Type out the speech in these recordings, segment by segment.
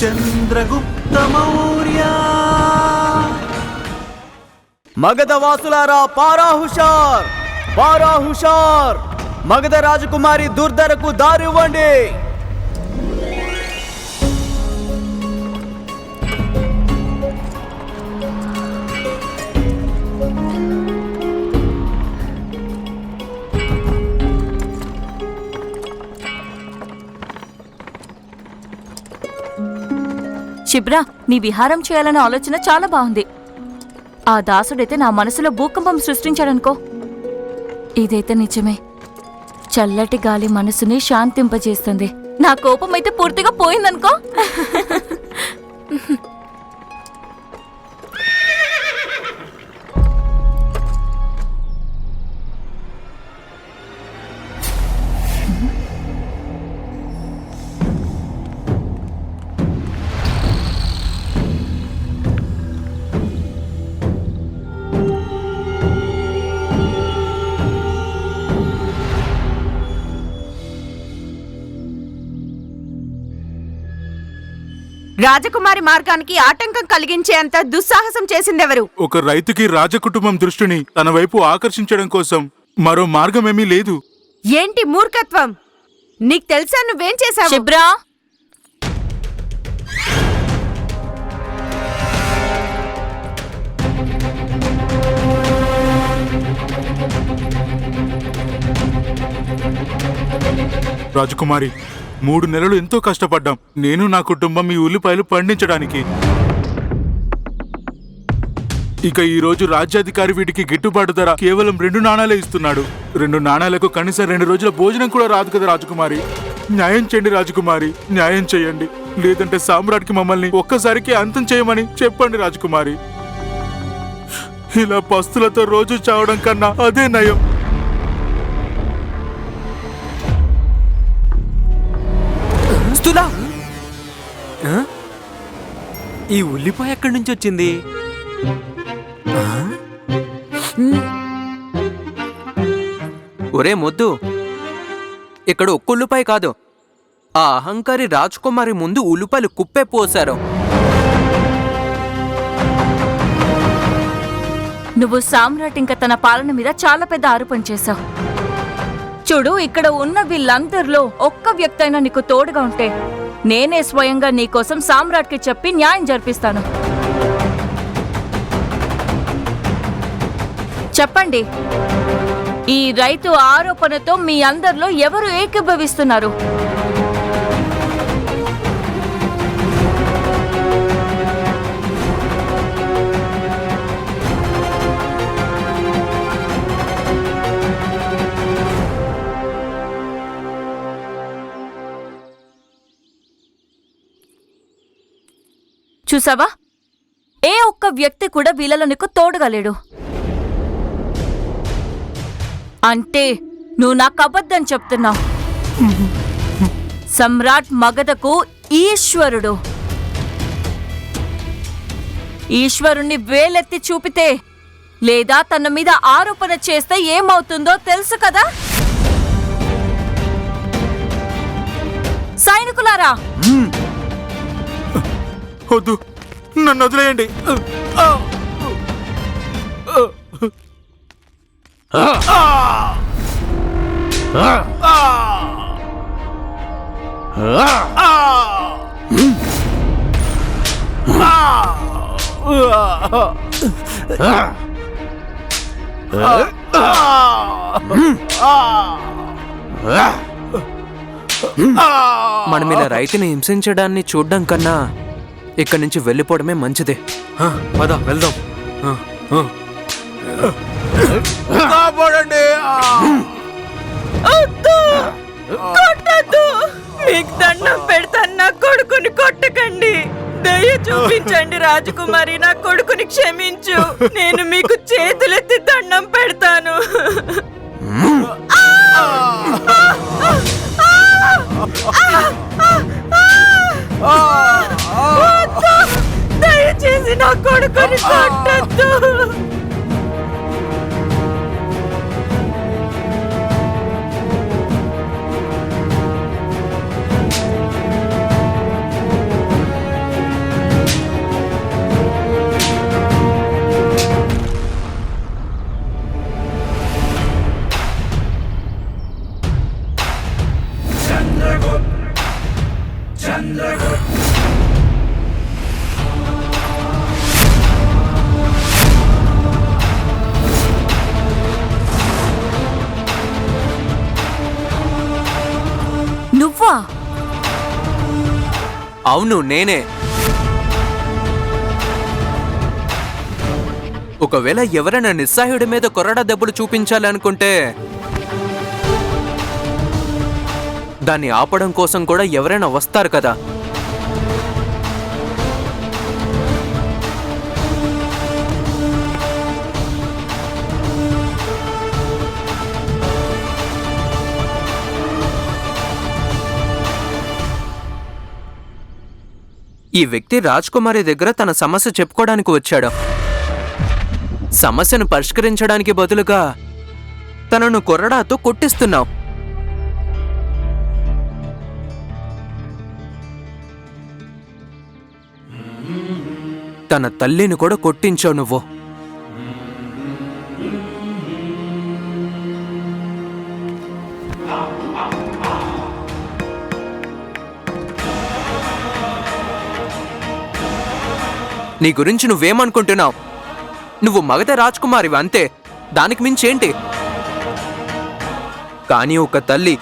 చంద్రగుప్త మౌర్య మగధ వాసులారా పారాహుషార్! పారాహుషార్! మగధ రాజకుమారి దుర్ధరకు దారివ్వండి శిబ్రా నీ విహారం చేయాలనే ఆలోచన చాలా బాగుంది. ఆ దాసుడైతే నా మనసులో భూకంపం సృష్టించాడనుకో. ఇదైతే నిజమే. చల్లటి గాలి మనసుని శాంతింపజేస్తుంది. నా కోపం అయితే పూర్తిగా పోయిందనుకో. రాజకుమారి మార్గానికి ఆటంకం కలిగించేంత దుస్సాహసం చేసిందెవరు? ఒక రైతుకి రాజకుటుంబం దృష్టిని తన వైపు ఆకర్షించడం కోసం మరో మార్గమేమీ లేదు. ఏంటి మూర్ఖత్వం? నీకు తెలుసా నువ్వేం చేశావు? శిబ్రా రాజకుమారి మూడు నెలలు ఎంతో కష్టపడ్డాం. నేను నా కుటుంబం ఈ ఉల్లిపాయలు పండించడానికి. ఇక ఈ రోజు రాజ్యాధికారి వీటికి గిట్టుబాటు ధర కేవలం రెండు నాణాలే ఇస్తున్నాడు. రెండు నాణాలకు కనీసం రెండు రోజుల భోజనం కూడా రాదు కదా రాజకుమారి. న్యాయం చేయండి రాజకుమారి. న్యాయం చేయండి. లేదంటే సామ్రాట్కి మమ్మల్ని ఒక్కసారికి అంతం చేయమని చెప్పండి రాజకుమారి. ఇలా పస్తులతో రోజు చావడం కన్నా అదే నయం. ఈ ఉల్లిపాయ ఎక్కడి నుంచి వచ్చింది? ఒరే మొద్దు ఇక్కడ ఒక్క ఉల్లిపాయ కాదు. ఆ అహంకారి రాజకుమారి ముందు ఉల్లిపాయలు కుప్పే పోశారు. నువ్వు సామ్రాట్ ఇంకా తన పాలన మీద చాలా పెద్ద ఆరోపణ చేశావు. చూడు ఇక్కడ ఉన్న వీళ్ళందరిలో ఒక్క వ్యక్తి అయినా నీకు తోడుగా ఉంటే నేనే స్వయంగా నీకోసం సామ్రాట్కి చెప్పి న్యాయం జరిపిస్తాను. చెప్పండి. ఈ రైతు ఆరోపణతో మీ అందరిలో ఎవరు ఏకీభవిస్తున్నారు? చూసావా? ఏ ఒక్క వ్యక్తి కూడా వీళ్ళలో నీకు తోడుగా లేడు. అంటే నువ్వు నాకు అబద్ధం చెప్తున్నావు. సమ్రాట్ మగధకు ఈశ్వరుడు. ఈశ్వరుణ్ణి వేలెత్తి చూపితే లేదా తన మీద ఆరోపణ చేస్తే ఏమవుతుందో తెలుసు కదా? సైనికులారా! వద్దు. నన్ను వదిలేయండి. మనం ఇలా రైతుని హింసించడాన్ని చూడడం కన్నా ఇక్కడి నుంచి వెళ్ళిపోవడమే మంచిది. ఆ, పద వెళ్దాం. ఆ, ఆ. కాపాడండి కొట్టద్దు. మీకు దండం పెడతాను నా కొడుకుని కొట్టకండి. దయ చూపించండి రాజకుమారి నా కొడుకుని క్షమించు. నేను మీకు చేతులెత్తి దండం పెడతాను. వద్దు! నా కొడుకుని కొట్టద్దు. అవును నేనే. ఒకవేళ ఎవరైనా నిస్సహాయుడి మీద కొరడా దెబ్బలు చూపించాలనుకుంటే దాన్ని ఆపడం కోసం కూడా ఎవరైనా వస్తారు కదా. ఈ వ్యక్తి రాజ్ కుమారి దగ్గర తన సమస్య చెప్పుకోవడానికి వచ్చాడు. సమస్యను పరిష్కరించడానికి బదులుగా తనను కొరడాతో కొట్టిస్తున్నావు. తన తల్లిని కూడా కొట్టించావు నువ్వు. నీ గురించి నువ్వేమనుకుంటున్నావు? నువ్వు మగధ రాజ్కుమారివి అంతే. దానికి మించేంటి? కానీ ఒక తల్లి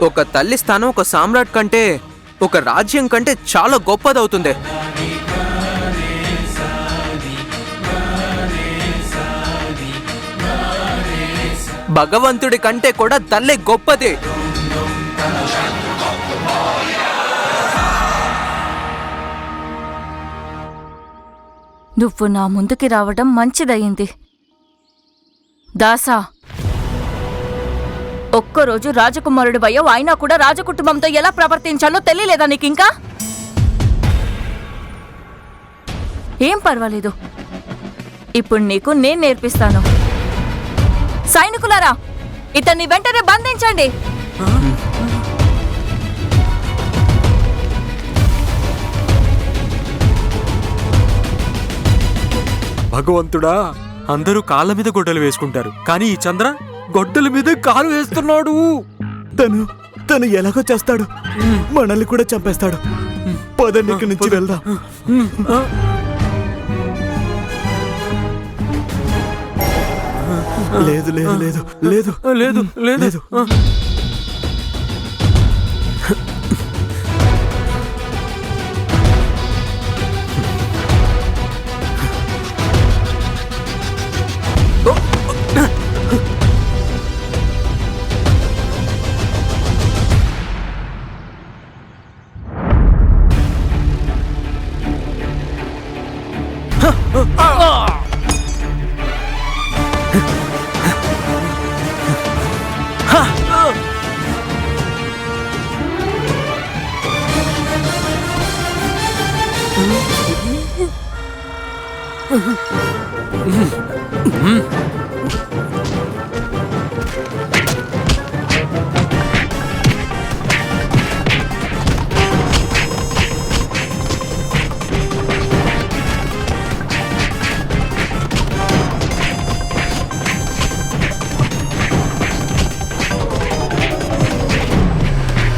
ఒక తల్లి స్థానం ఒక సామ్రాట్ కంటే ఒక రాజ్యం కంటే చాలా గొప్పదవుతుంది. భగవంతుడి కంటే కూడా తల్లి గొప్పది. నువ్వు నా ముందుకి రావడం మంచిదయ్యింది. దాసా! ఒక్కరోజు రాజకుమారుడు భయం అయినా కూడా రాజకుటుంబంతో ఎలా ప్రవర్తించాలో తెలియలేదా నీకింకా? ఏం పర్వాలేదు. ఇప్పుడు నీకు నేను నేర్పిస్తాను. సైనికులారా ఇతన్ని వెంటనే బంధించండి. భగవంతుడా? అందరూ కాళ్ళ మీద గొడ్డలు వేసుకుంటారు. కానీ ఈ చంద్ర గొడ్డల మీద కాలు వేస్తున్నాడు. తను తను ఎలాగో చేస్తాడు. మనల్ని కూడా చంపేస్తాడు. పదండి ఇక్కడి నుంచి వెళ్దాం. లేదు లేదు లేదు లేదు. లేదు లేదు. లేదు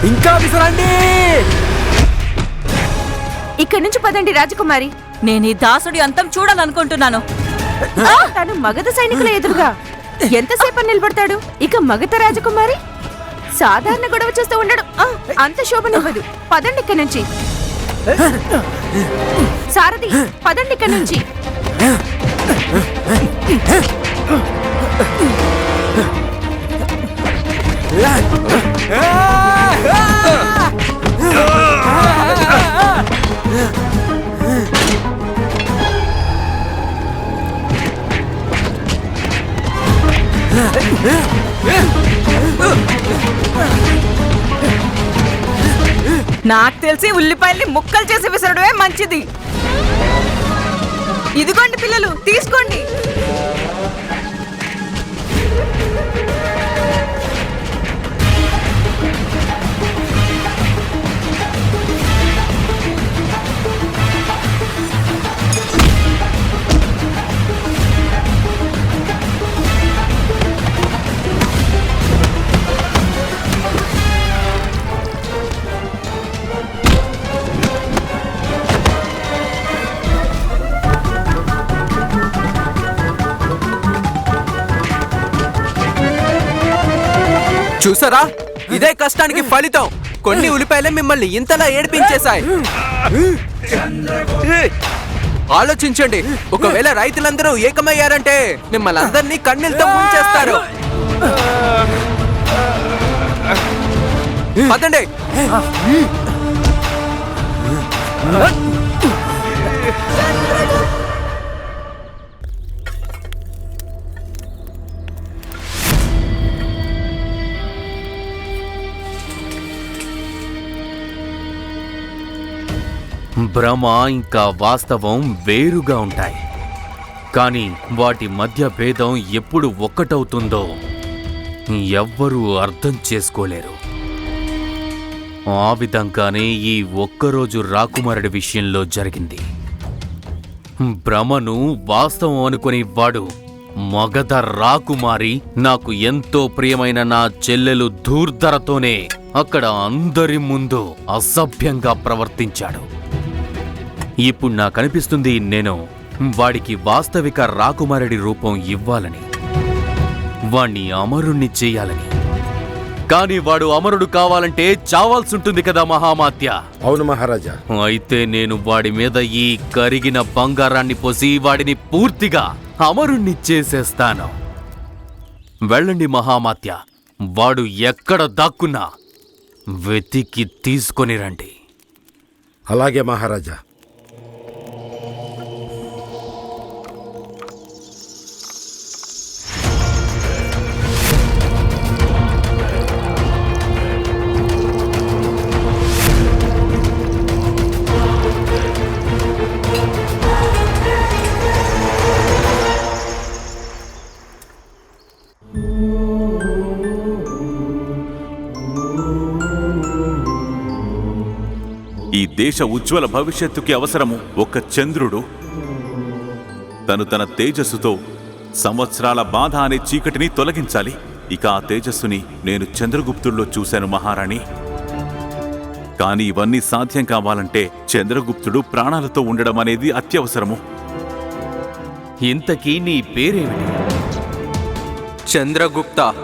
ఇంకా విసరండి. ఇక్కడి నుంచి పదండి రాజకుమారి. నేను ఈ దాసుడి అంతం చూడాలనుకుంటున్నాను. తను మగధ సైనికుల ఎదురుగా. ఎంతసేపు నిలబడతాడు? ఇక మగధ రాజకుమారి? సాధారణ గొడవ చేస్తూ ఉండడం. ఆ, అంత శోభనివ్వదు. పదండి ఇక్కడి నుంచి. సారథి పదండి ఇక్కడి నుంచి. నాకు తెలిసి ఉల్లిపాయల్ని ముక్కలు చేసి విసరడమే మంచిది. ఇదిగోండి పిల్లలు తీసుకోండి. చూసారా? ఇదే కష్టానికి ఫలితం. కొన్ని ఉల్లిపాయలే మిమ్మల్ని ఇంతలా ఏడిపించేశాయి. ఆలోచించండి. ఒకవేళ రైతులందరూ ఏకమయ్యారంటే మిమ్మల్ని అందరినీ కన్నీళ్ళతో ముంచేస్తారు. పదండి. భ్రమ ఇంకా వాస్తవం వేరుగా ఉంటాయి. కానీ వాటి మధ్య భేదం ఎప్పుడు ఒక్కటవుతుందో ఎవ్వరూ అర్థం చేసుకోలేరు. ఆ విధంగానే ఈ ఒక్కరోజు రాకుమారుడి విషయంలో జరిగింది. భ్రమను వాస్తవం అనుకుని వాడు మగధ రాకుమారి నాకు ఎంతో ప్రియమైన నా చెల్లెలు ధూర్ధరతోనే అక్కడ అందరి ముందు అసభ్యంగా ప్రవర్తించాడు. ఇప్పుడు నాకు అనిపిస్తుంది నేను వాడికి వాస్తవిక రాకుమారుడి రూపం ఇవ్వాలని. వాణ్ణి అమరుణ్ణి చేయాలని. కానీ వాడు అమరుడు కావాలంటే చావాల్సుంటుంది కదా మహామాత్య. అవును మహారాజా. అయితే నేను వాడి మీద ఈ కరిగిన బంగారాన్ని పోసి వాడిని పూర్తిగా అమరుణ్ణి చేసేస్తాను. వెళ్ళండి మహామాత్య. వాడు ఎక్కడ దాక్కున్నా వెతికి తీసుకొని రండి. అలాగే మహారాజా. ఈ దేశ ఉజ్వల భవిష్యత్తుకి అవసరము ఒక చంద్రుడు. తను తన తేజస్సుతో సంవత్సరాల బాధ అనే చీకటిని తొలగించాలి. ఇక ఆ తేజస్సుని నేను చంద్రగుప్తుల్లో చూశాను మహారాణి. కానీ ఇవన్నీ సాధ్యం కావాలంటే చంద్రగుప్తుడు ప్రాణాలతో ఉండడం అనేది అత్యవసరము. ఇంతకీ నీ పేరేమిటి? చంద్రగుప్త.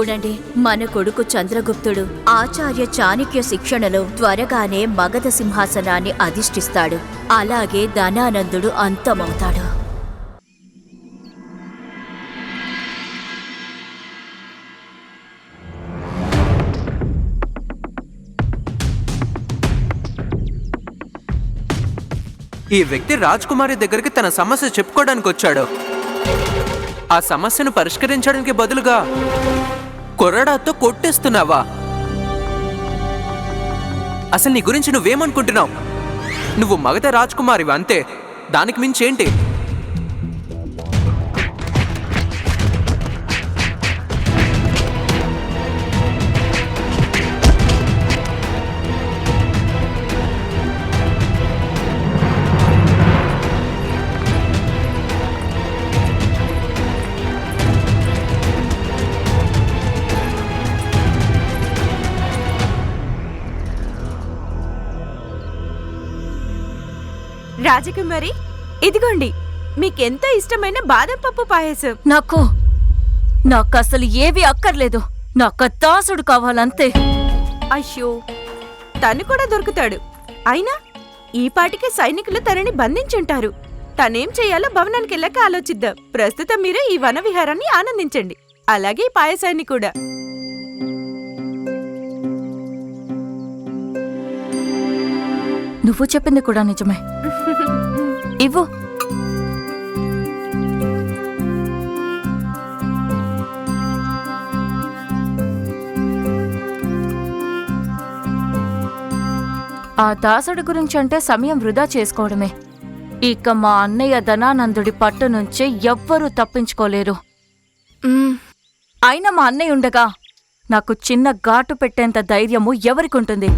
చూడండి మన కొడుకు చంద్రగుప్తుడు ఆచార్య చాణక్య శిక్షణలో త్వరగానే మగధ సింహాసనాన్ని అధిష్ఠిస్తాడు. అలాగే ధనానందుడు అంతమవుతాడు. ఈ వ్యక్తి రాజ్కుమారి దగ్గరికి తన సమస్య చెప్పుకోవడానికి వచ్చాడు ఆ సమస్యను పరిష్కరించడానికి బదులుగా కొరడాతో కొట్టేస్తున్నావా? అసలు నీ గురించి నువ్వేమనుకుంటున్నావు? నువ్వు మగధ రాజ్కుమారివి అంతే. దానికి మించేంటి? రాజకుమారి ఇదిగోండి మీకెంతో ఇష్టమైన బాదం పప్పు పాయసం? నాకు నాకు అసలు ఏవి అక్కర్లేదు. నాకు దాసుడు కావాలంతే. అయ్యో తను కూడా దొరుకుతాడు. అయినా ఈ పాటికి సైనికులు తనని బంధించుంటారు. తనేం చేయాలో భవనానికి వెళ్ళాక ఆలోచిద్దాం. ప్రస్తుతం మీరు ఈ వన విహారాన్ని ఆనందించండి. అలాగే ఈ పాయసాన్ని కూడా. నువ్వు చెప్పింది కూడా నిజమే. ఇవ్వు. ఆ దాసుడి గురించి అంటే సమయం వృధా చేసుకోవడమే. ఇక మా అన్నయ్య ధనానందుడి పట్టు నుంచి ఎవ్వరూ తప్పించుకోలేరు. అయినా మా అన్నయ్య ఉండగా నాకు చిన్న ఘాటు పెట్టేంత ధైర్యము ఎవరికుంటుంది?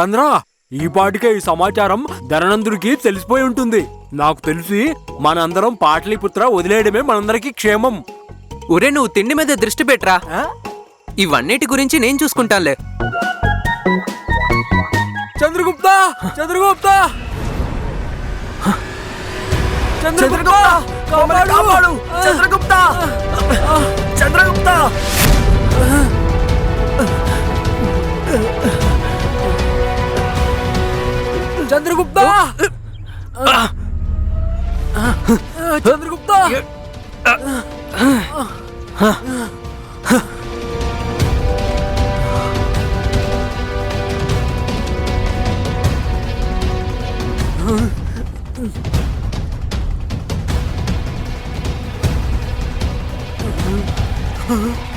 చంద్ర ఈ పాటికే ఈ సమాచారం ధననందుడికి తెలిసిపోయి ఉంటుంది. నాకు తెలిసి మనందరం పాటలీపుత్ర వదిలేయడమే మనందరికీ క్షేమం. ఒరే నువ్వు తిండి మీద దృష్టి పెట్టరా? ఇవన్నిటి గురించి నేను చూసుకుంటానులే. చంద్రగుప్త చంద్రగుప్త! చంద్రగుప్త కాపాడు! చంద్రగుప్త! చంద్రగుప్త! 잔드르굽다! 잔드르굽다! Huh?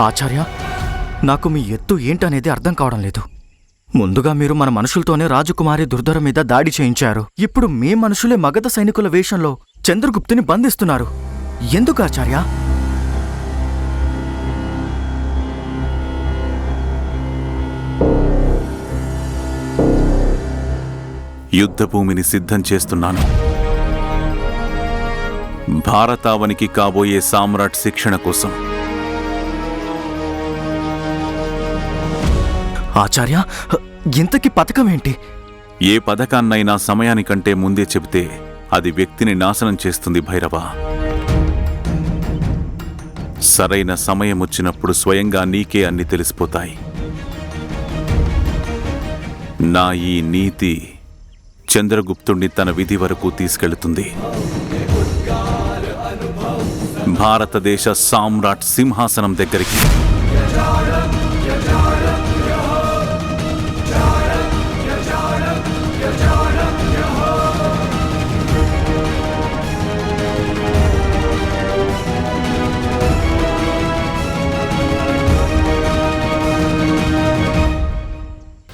ఆచార్య నాకు మీ ఎత్తు ఏంటనేది అర్థం కావడం లేదు. ముందుగా మీరు మన మనుషులతోనే రాజకుమారి దుర్ధర మీద దాడి చేయించారు. ఇప్పుడు మీ మనుషులే మగధ సైనికుల వేషంలో చంద్రగుప్తుని బంధిస్తున్నారు. ఎందుకు ఆచార్య? యుద్ధభూమిని సిద్ధం చేస్తున్నాను. భారతావనికి కాబోయే సామ్రాట్ శిక్షణ కోసం. ఆచార్య ఇంతకి పథకం ఏంటి ఏ పథకాన్నైనా సమయానికంటే ముందే చెబితే అది వ్యక్తిని నాశనం చేస్తుంది భైరవ. సరైన సమయం వచ్చినప్పుడు స్వయంగా నీకే అన్ని తెలిసిపోతాయి. నా ఈ నీతి చంద్రగుప్తుణ్ణి తన విధి వరకు తీసుకెళ్తుంది. భారతదేశ సామ్రాట్ సింహాసనం దగ్గరికి.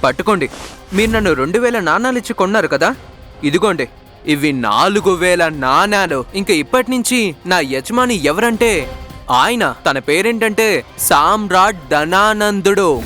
పట్టుకోండి. మీరు నన్ను రెండు వేల నాణాలు ఇచ్చి కొన్నారు కదా? ఇదిగోండి. ఇవి నాలుగు వేల నాణాలు. ఇంక ఇప్పటి నుంచి నా యజమాని ఎవరంటే ఆయన. తన పేరేంటంటే సామ్రాట్ ధనానందుడు.